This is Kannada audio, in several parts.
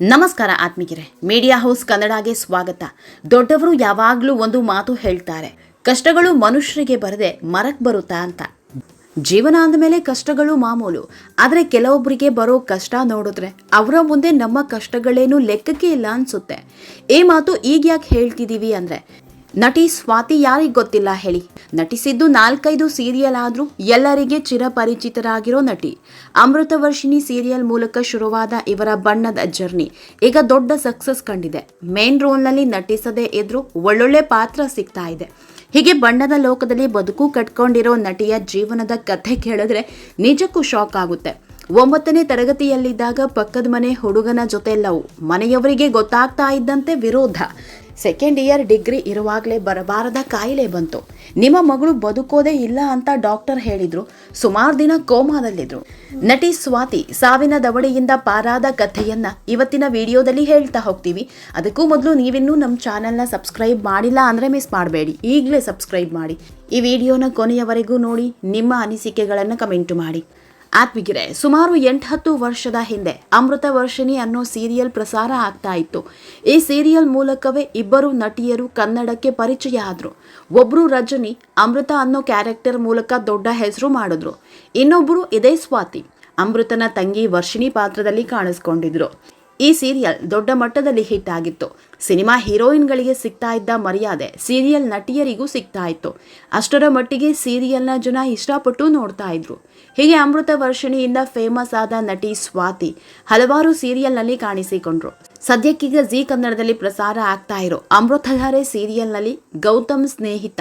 ನಮಸ್ಕಾರ ಆತ್ಮಿಕರೇ ಮೀಡಿಯಾ ಹೌಸ್ ಕನ್ನಡಗೆ ಸ್ವಾಗತ. ದೊಡ್ಡವರು ಯಾವಾಗಲೂ ಒಂದು ಮಾತು ಹೇಳ್ತಾರೆ, ಕಷ್ಟಗಳು ಮನುಷ್ಯರಿಗೆ ಬರದೆ ಮರಕ್ ಬರುತ್ತಾ ಅಂತ. ಜೀವನ ಅಂದಮೇಲೆ ಕಷ್ಟಗಳು ಮಾಮೂಲು, ಆದರೆ ಕೆಲವೊಬ್ಬರಿಗೆ ಬರೋ ಕಷ್ಟ ನೋಡಿದ್ರೆ ಅವರ ಮುಂದೆ ನಮ್ಮ ಕಷ್ಟಗಳೇನು ಲೆಕ್ಕಕ್ಕೆ ಇಲ್ಲ ಅನ್ಸುತ್ತೆ. ಈ ಮಾತು ಈಗ ಯಾಕೆ ಹೇಳ್ತಿದೀವಿ ಅಂದ್ರೆ ನಟಿ ಸ್ವಾತಿ ಯಾರಿಗೆ ಗೊತ್ತಿಲ್ಲ ಹೇಳಿ. ನಟಿಸಿದ್ದು ನಾಲ್ಕೈದು ಸೀರಿಯಲ್ ಆದ್ರೂ ಎಲ್ಲರಿಗೆ ಚಿರಪರಿಚಿತರಾಗಿರೋ ನಟಿ. ಅಮೃತವರ್ಷಿಣಿ ಸೀರಿಯಲ್ ಮೂಲಕ ಶುರುವಾದ ಇವರ ಬಣ್ಣದ ಜರ್ನಿ ಈಗ ದೊಡ್ಡ ಸಕ್ಸಸ್ ಕಂಡಿದೆ. ಮೇನ್ ರೋಲ್ನಲ್ಲಿ ನಟಿಸದೇ ಇದ್ರೂ ಒಳ್ಳೊಳ್ಳೆ ಪಾತ್ರ ಸಿಗ್ತಾ ಇದೆ. ಹೀಗೆ ಬಣ್ಣದ ಲೋಕದಲ್ಲಿ ಬದುಕು ಕಟ್ಕೊಂಡಿರೋ ನಟಿಯ ಜೀವನದ ಕಥೆ ಕೇಳಿದ್ರೆ ನಿಜಕ್ಕೂ ಶಾಕ್ ಆಗುತ್ತೆ. ಒಂಬತ್ತನೇ ತರಗತಿಯಲ್ಲಿದ್ದಾಗ ಪಕ್ಕದ ಮನೆ ಹುಡುಗನ ಜೊತೆ ಲವ್. ಮನೆಯವರಿಗೆ ಗೊತ್ತಾಗ್ತಾ ಇದ್ದಂತೆ ವಿರೋಧ. ಸೆಕೆಂಡ್ ಇಯರ್ ಡಿಗ್ರಿ ಇರುವಾಗಲೇ ಬರಬಾರದ ಕಾಯಿಲೆ ಬಂತು. ನಿಮ್ಮ ಮಗಳು ಬದುಕೋದೇ ಇಲ್ಲ ಅಂತ ಡಾಕ್ಟರ್ ಹೇಳಿದ್ರು. ಸುಮಾರು ದಿನ ಕೋಮಾದಲ್ಲಿದ್ರು. ನಟಿ ಸ್ವಾತಿ ಸಾವಿನ ದವಡೆಯಿಂದ ಪಾರಾದ ಕಥೆಯನ್ನ ಇವತ್ತಿನ ವಿಡಿಯೋದಲ್ಲಿ ಹೇಳ್ತಾ ಹೋಗ್ತೀವಿ. ಅದಕ್ಕೂ ಮೊದಲು ನೀವಿನ್ನೂ ನಮ್ಮ ಚಾನೆಲ್ನ ಸಬ್ಸ್ಕ್ರೈಬ್ ಮಾಡಿಲ್ಲ ಅಂದ್ರೆ ಮಿಸ್ ಮಾಡಬೇಡಿ. ಈಗಲೇ ಸಬ್ಸ್ಕ್ರೈಬ್ ಮಾಡಿ. ಈ ವಿಡಿಯೋನ ಕೊನೆಯವರೆಗೂ ನೋಡಿ, ನಿಮ್ಮ ಅನಿಸಿಕೆಗಳನ್ನು ಕಮೆಂಟ್ ಮಾಡಿ. ಆತ್ಮಿಗಿರೆ ಸುಮಾರು ಎಂಟು ಹತ್ತು ವರ್ಷದ ಹಿಂದೆ ಅಮೃತ ವರ್ಷಿಣಿ ಅನ್ನೋ ಸೀರಿಯಲ್ ಪ್ರಸಾರ ಆಗ್ತಾ ಇತ್ತು. ಈ ಸೀರಿಯಲ್ ಮೂಲಕವೇ ಇಬ್ಬರು ನಟಿಯರು ಕನ್ನಡಕ್ಕೆ ಪರಿಚಯ ಆದ್ರು. ಒಬ್ರು ರಜನಿ ಅಮೃತ ಅನ್ನೋ ಕ್ಯಾರೆಕ್ಟರ್ ಮೂಲಕ ದೊಡ್ಡ ಹೆಸರು ಮಾಡಿದ್ರು. ಇನ್ನೊಬ್ರು ಇದೇ ಸ್ವಾತಿ. ಅಮೃತನ ತಂಗಿ ವರ್ಷಿಣಿ ಪಾತ್ರದಲ್ಲಿ ಕಾಣಿಸ್ಕೊಂಡಿದ್ರು. ಈ ಸೀರಿಯಲ್ ದೊಡ್ಡ ಮಟ್ಟದಲ್ಲಿ ಹಿಟ್ ಆಗಿತ್ತು. ಸಿನಿಮಾ ಹೀರೋಯಿನ್ಗಳಿಗೆ ಸಿಗ್ತಾ ಇದ್ದ ಮರ್ಯಾದೆ ಸೀರಿಯಲ್ ನಟಿಯರಿಗೂ ಸಿಗ್ತಾ ಇತ್ತು. ಅಷ್ಟರ ಮಟ್ಟಿಗೆ ಸೀರಿಯಲ್ನ ಜನ ಇಷ್ಟಪಟ್ಟು ನೋಡ್ತಾ ಇದ್ರು. ಹೀಗೆ ಅಮೃತ ವರ್ಷಿಣಿಯಿಂದ ಫೇಮಸ್ ಆದ ನಟಿ ಸ್ವಾತಿ ಹಲವಾರು ಸೀರಿಯಲ್ನಲ್ಲಿ ಕಾಣಿಸಿಕೊಂಡ್ರು. ಸದ್ಯಕ್ಕೀಗ ಜಿ ಕನ್ನಡದಲ್ಲಿ ಪ್ರಸಾರ ಆಗ್ತಾ ಇರೋ ಅಮೃತಧಾರೆ ಸೀರಿಯಲ್ನಲ್ಲಿ ಗೌತಮ್ ಸ್ನೇಹಿತ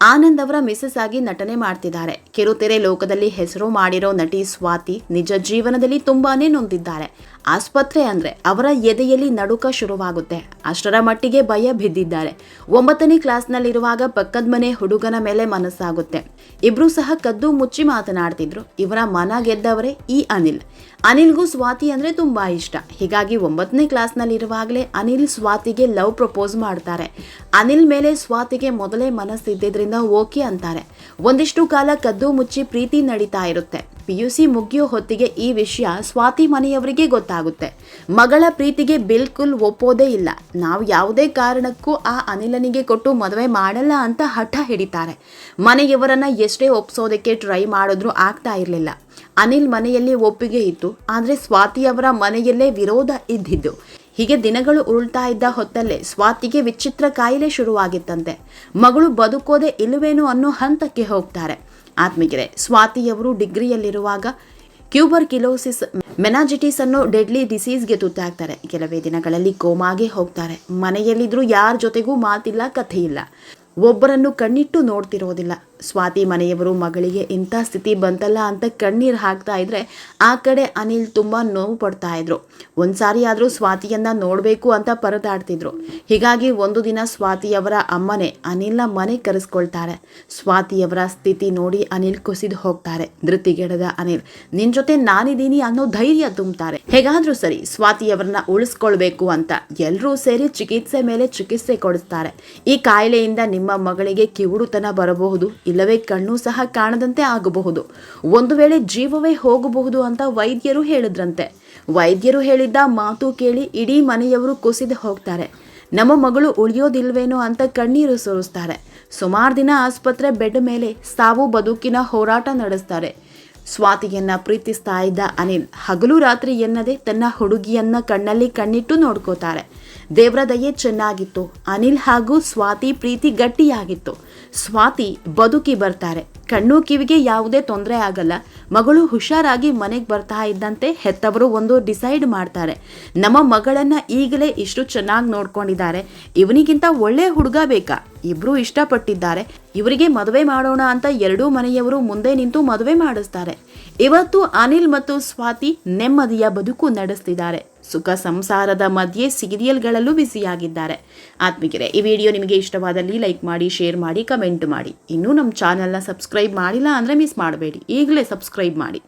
ಆನಂದ್ ಅವರ ಮಿಸಸ್ ಆಗಿ ನಟನೆ ಮಾಡ್ತಿದ್ದಾರೆ. ಕಿರುತೆರೆ ಲೋಕದಲ್ಲಿ ಹೆಸರು ಮಾಡಿರೋ ನಟಿ ಸ್ವಾತಿ ನಿಜ ಜೀವನದಲ್ಲಿ ತುಂಬಾನೇ ನೊಂದಿದ್ದಾರೆ. ಆಸ್ಪತ್ರೆ ಅಂದ್ರೆ ಅವರ ಎದೆಯಲ್ಲಿ ನಡುಕ ಶುರುವಾಗುತ್ತೆ. ಅಷ್ಟರ ಮಟ್ಟಿಗೆ ಭಯ ಬಿದ್ದಿದ್ದಾರೆ. ಒಂಬತ್ತನೇ ಕ್ಲಾಸ್ನಲ್ಲಿರುವಾಗ ಪಕ್ಕದ ಮನೆ ಹುಡುಗನ ಮೇಲೆ ಮನಸ್ಸಾಗುತ್ತೆ. ಇಬ್ರು ಸಹ ಕದ್ದು ಮುಚ್ಚಿ ಮಾತನಾಡ್ತಿದ್ರು. ಇವರ ಮನ ಗೆದ್ದವರೇ ಈ ಅನಿಲ್. ಅನಿಲ್ಗೂ ಸ್ವಾತಿ ಅಂದ್ರೆ ತುಂಬಾ ಇಷ್ಟ. ಹೀಗಾಗಿ ಒಂಬತ್ತನೇ ಕ್ಲಾಸ್ನಲ್ಲಿರುವಾಗಲೇ ಅನಿಲ್ ಸ್ವಾತಿಗೆ ಲವ್ ಪ್ರಪೋಸ್ ಮಾಡ್ತಾರೆ. ಅನಿಲ್ ಮೇಲೆ ಸ್ವಾತಿಗೆ ಮೊದಲೇ ಮನಸ್ಸಿದ್ದಿದ್ರಿಂದ ಓಕೆ ಅಂತಾರೆ. ಒಂದಿಷ್ಟು ಕಾಲ ಕದ್ದು ಮುಚ್ಚಿ ಪ್ರೀತಿ ನಡೀತಾ ಇರುತ್ತೆ. ಪಿ ಯು ಸಿ ಮುಗಿಯೋ ಹೊತ್ತಿಗೆ ಈ ವಿಷಯ ಸ್ವಾತಿ ಮನೆಯವರಿಗೆ ಗೊತ್ತಾಗುತ್ತೆ. ಮಗಳ ಪ್ರೀತಿಗೆ ಬಿಲ್ಕುಲ್ ಒಪ್ಪೋದೇ ಇಲ್ಲ. ನಾವು ಯಾವುದೇ ಕಾರಣಕ್ಕೂ ಆ ಅನಿಲನಿಗೆ ಕೊಟ್ಟು ಮದುವೆ ಮಾಡಲ್ಲ ಅಂತ ಹಠ ಹಿಡಿತಾರೆ. ಮನೆಯವರನ್ನ ಎಷ್ಟೇ ಒಪ್ಸೋದಕ್ಕೆ ಟ್ರೈ ಮಾಡಿದ್ರೂ ಆಗ್ತಾ ಇರಲಿಲ್ಲ. ಅನಿಲ್ ಮನೆಯಲ್ಲಿ ಒಪ್ಪಿಗೆ ಇತ್ತು. ಆದರೆ ಸ್ವಾತಿಯವರ ಮನೆಯಲ್ಲೇ ವಿರೋಧ ಇದ್ದಿದ್ದು. ಹೀಗೆ ದಿನಗಳು ಉರುಳ್ತಾ ಇದ್ದ ಹೊತ್ತಲ್ಲೇ ಸ್ವಾತಿಗೆ ವಿಚಿತ್ರ ಕಾಯಿಲೆ ಶುರುವಾಗಿತ್ತಂತೆ. ಮಗಳು ಬದುಕೋದೆ ಇಲ್ಲವೇನೋ ಅನ್ನೋ ಹಂತಕ್ಕೆ ಹೋಗ್ತಾರೆ. ಆತ್ಮಿಗೆರೆ ಸ್ವಾತಿಯವರು ಡಿಗ್ರಿಯಲ್ಲಿರುವಾಗ ಕ್ಯೂಬರ್ ಕಿಲೋಸಿಸ್ ಮೆನಾಜಿಟಿಸ್ ಅನ್ನೋ ಡೆಡ್ಲಿ ಡಿಸೀಸ್ಗೆ ತುತ್ತಾಗ್ತಾರೆ. ಕೆಲವೇ ದಿನಗಳಲ್ಲಿ ಕೋಮಾಗೆ ಹೋಗ್ತಾರೆ. ಮನೆಯಲ್ಲಿದ್ರೂ ಯಾರ ಜೊತೆಗೂ ಮಾತಿಲ್ಲ ಕಥೆ ಇಲ್ಲ ಒಬ್ಬರನ್ನು ಕಣ್ಣಿಟ್ಟು ನೋಡ್ತಿರೋದಿಲ್ಲ. ಸ್ವಾತಿ ಮನೆಯವರು, ಮಗಳಿಗೆ ಇಂಥ ಸ್ಥಿತಿ ಬಂತಲ್ಲ ಅಂತ ಕಣ್ಣೀರು ಹಾಕ್ತಾ ಇದ್ರೆ ಆ ಕಡೆ ಅನಿಲ್ ತುಂಬ ನೋವು ಪಡ್ತಾ ಇದ್ರು. ಒಂದ್ಸಾರಿ ಆದರೂ ಸ್ವಾತಿಯನ್ನ ನೋಡಬೇಕು ಅಂತ ಪರದಾಡ್ತಿದ್ರು. ಹೀಗಾಗಿ ಒಂದು ದಿನ ಸ್ವಾತಿಯವರ ಅಮ್ಮನೆ ಅನಿಲ್ನ ಮನೆ ಕರೆಸ್ಕೊಳ್ತಾರೆ. ಸ್ವಾತಿಯವರ ಸ್ಥಿತಿ ನೋಡಿ ಅನಿಲ್ ಕುಸಿದು ಹೋಗ್ತಾರೆ. ಧೃತಿಗೆಡದ ಅನಿಲ್, ನಿನ್ ಜೊತೆ ನಾನಿದ್ದೀನಿ ಅನ್ನೋ ಧೈರ್ಯ ತುಂಬ್ತಾರೆ ಹೇಗಾದ್ರೂ ಸರಿ ಸ್ವಾತಿಯವರನ್ನ ಉಳಿಸ್ಕೊಳ್ಬೇಕು ಅಂತ ಎಲ್ಲರೂ ಸೇರಿ ಚಿಕಿತ್ಸೆ ಮೇಲೆ ಚಿಕಿತ್ಸೆ ಕೊಡಿಸ್ತಾರೆ. ಈ ಕಾಯಿಲೆಯಿಂದ ನಿಮ್ಮ ಮಗಳಿಗೆ ಕಿವುಡುತನ ಬರಬಹುದು ಇಲ್ಲವೇ ಕಣ್ಣು ಸಹ ಕಾಣದಂತೆ ಆಗಬಹುದು. ಒಂದು ವೇಳೆ ಜೀವವೇ ಹೋಗಬಹುದು ಅಂತ ವೈದ್ಯರು ಹೇಳಿದ್ರಂತೆ. ವೈದ್ಯರು ಹೇಳಿದ್ದ ಮಾತು ಕೇಳಿ ಇಡೀ ಮನೆಯವರು ಕುಸಿದು ಹೋಗ್ತಾರೆ. ನಮ್ಮ ಮಗಳು ಉಳಿಯೋದಿಲ್ವೇನೋ ಅಂತ ಕಣ್ಣೀರು ಸುರಿಸ್ತಾರೆ. ಸುಮಾರು ದಿನ ಆಸ್ಪತ್ರೆ ಬೆಡ್ ಮೇಲೆ ಸಾವು ಬದುಕಿನ ಹೋರಾಟ ನಡೆಸ್ತಾರೆ. ಸ್ವಾತಿಯನ್ನ ಪ್ರೀತಿಸ್ತಾ ಇದ್ದ ಅನಿಲ್ ಹಗಲು ರಾತ್ರಿ ಎನ್ನದೆ ತನ್ನ ಹುಡುಗಿಯನ್ನ ಕಣ್ಣಲ್ಲಿ ಕಣ್ಣಿಟ್ಟು ನೋಡ್ಕೋತಾರೆ. ದೇವರ ದಯೆ ಚೆನ್ನಾಗಿತ್ತು. ಅನಿಲ್ ಹಾಗೂ ಸ್ವಾತಿ ಪ್ರೀತಿ ಗಟ್ಟಿಯಾಗಿತ್ತು. ಸ್ವಾತಿ ಬದುಕಿ ಬರ್ತಾರೆ. ಕಣ್ಣು ಕಿವಿಗೆ ಯಾವುದೇ ತೊಂದರೆ ಆಗಲ್ಲ. ಮಗಳು ಹುಷಾರಾಗಿ ಮನೆಗೆ ಬರ್ತಾ ಇದ್ದಂತೆ ಹೆತ್ತವರು ಒಂದು ಡಿಸೈಡ್ ಮಾಡ್ತಾರೆ. ನಮ್ಮ ಮಗಳನ್ನ ಈಗಲೇ ಇಷ್ಟು ಚೆನ್ನಾಗಿ ನೋಡ್ಕೊಂಡಿದ್ದಾರೆ. ಇವನಿಗಿಂತ ಒಳ್ಳೆ ಹುಡುಗ ಬೇಕಾ? ಇಬ್ರು ಇಷ್ಟಪಟ್ಟಿದ್ದಾರೆ. ಇವರಿಗೆ ಮದುವೆ ಮಾಡೋಣ ಅಂತ ಎರಡೂ ಮನೆಯವರು ಮುಂದೆ ನಿಂತು ಮದುವೆ ಮಾಡಿಸ್ತಾರೆ. ಇವತ್ತು ಅನಿಲ್ ಮತ್ತು ಸ್ವಾತಿ ನೆಮ್ಮದಿಯ ಬದುಕು ನಡೆಸ್ತಿದ್ದಾರೆ. ಸುಖ ಸಂಸಾರದ ಮಧ್ಯೆ ಸೀರಿಯಲ್ಗಳಲ್ಲೂ ಬ್ಯುಸಿಯಾಗಿದ್ದಾರೆ. ಆತ್ಮಿಗೆರೆ ಈ ವಿಡಿಯೋ ನಿಮಗೆ ಇಷ್ಟವಾದಲ್ಲಿ ಲೈಕ್ ಮಾಡಿ, ಶೇರ್ ಮಾಡಿ, ಕಮೆಂಟ್ ಮಾಡಿ. ಇನ್ನೂ ನಮ್ಮ ಚಾನಲ್ನ ಸಬ್ಸ್ಕ್ರೈಬ್ ಮಾಡಿಲ್ಲ ಅಂದರೆ ಮಿಸ್ ಮಾಡಬೇಡಿ. ಈಗಲೇ ಸಬ್ಸ್ಕ್ರೈಬ್ ಮಾಡಿ.